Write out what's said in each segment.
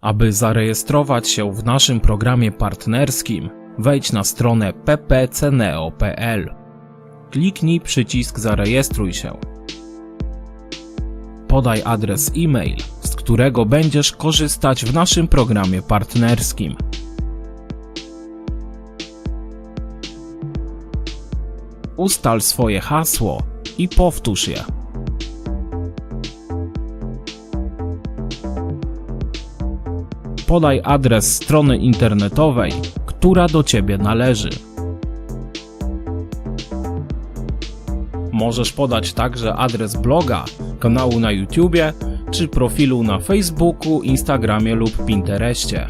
Aby zarejestrować się w naszym programie partnerskim, wejdź na stronę ppceneo.pl. Kliknij przycisk Zarejestruj się. Podaj adres e-mail, z którego będziesz korzystać w naszym programie partnerskim. Ustal swoje hasło i powtórz je. Podaj adres strony internetowej, która do Ciebie należy. Możesz podać także adres bloga, kanału na YouTubie czy profilu na Facebooku, Instagramie lub Pinterestie.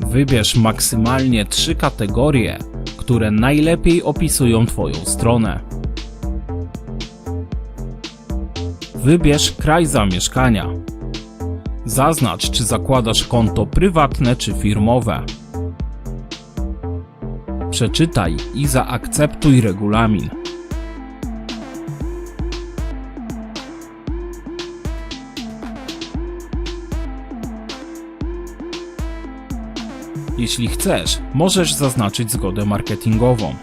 Wybierz maksymalnie trzy kategorie, które najlepiej opisują Twoją stronę. Wybierz kraj zamieszkania. Zaznacz, czy zakładasz konto prywatne czy firmowe. Przeczytaj i zaakceptuj regulamin. Jeśli chcesz, możesz zaznaczyć zgodę marketingową.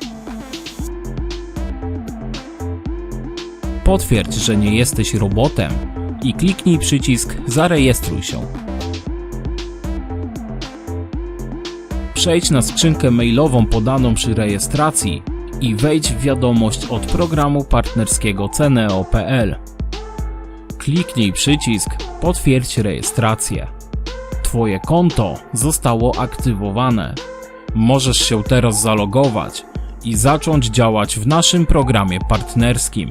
Potwierdź, że nie jesteś robotem i kliknij przycisk Zarejestruj się. Przejdź na skrzynkę mailową podaną przy rejestracji i wejdź w wiadomość od programu partnerskiego Ceneo.pl. Kliknij przycisk Potwierdź rejestrację. Twoje konto zostało aktywowane. Możesz się teraz zalogować i zacząć działać w naszym programie partnerskim.